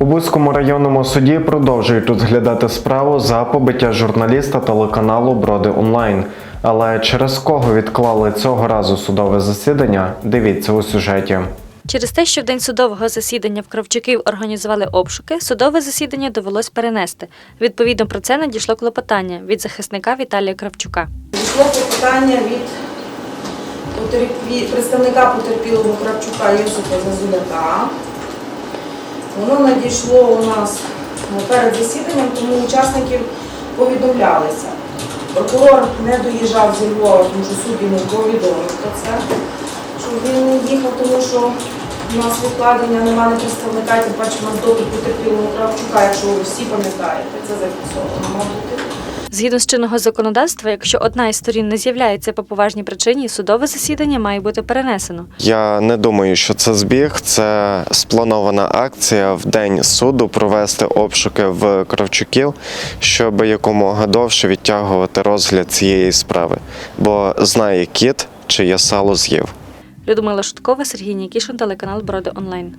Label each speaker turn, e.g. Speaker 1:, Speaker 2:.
Speaker 1: У Бузькому районному суді продовжують розглядати справу за побиття журналіста телеканалу Броди Онлайн. Але через кого відклали цього разу судове засідання? Дивіться у сюжеті.
Speaker 2: Через те, що в день судового засідання в Кравчуків організували обшуки, судове засідання довелось перенести. Відповідно про це надійшло клопотання від захисника Віталія Кравчука.
Speaker 3: Пішло клопотання від представника потерпілого Кравчука Юсупа Зазуляка. Воно надійшло у нас е, перед засіданням, тому учасників повідомлялися. Прокурор не доїжджав зі Львова, тому що суд йому повідомив про це, що він не їхав, тому що у нас відкладення немає представника, тим паче у нас допит потерпілого Кравчука, якщо ви всі пам'ятаєте, це зафіксовано, мав бути.
Speaker 2: Згідно з чинного законодавства, якщо одна із сторін не з'являється по поважній причині, судове засідання має бути перенесено.
Speaker 4: Я не думаю, що це збіг. Це спланована акція в день суду провести обшуки в Кравчуків, щоб якомога довше відтягувати розгляд цієї справи. Бо знає кіт, чиє сало з'їв.
Speaker 2: Людмила Шуткова, Сергій Нікішин, телеканал Броди Онлайн.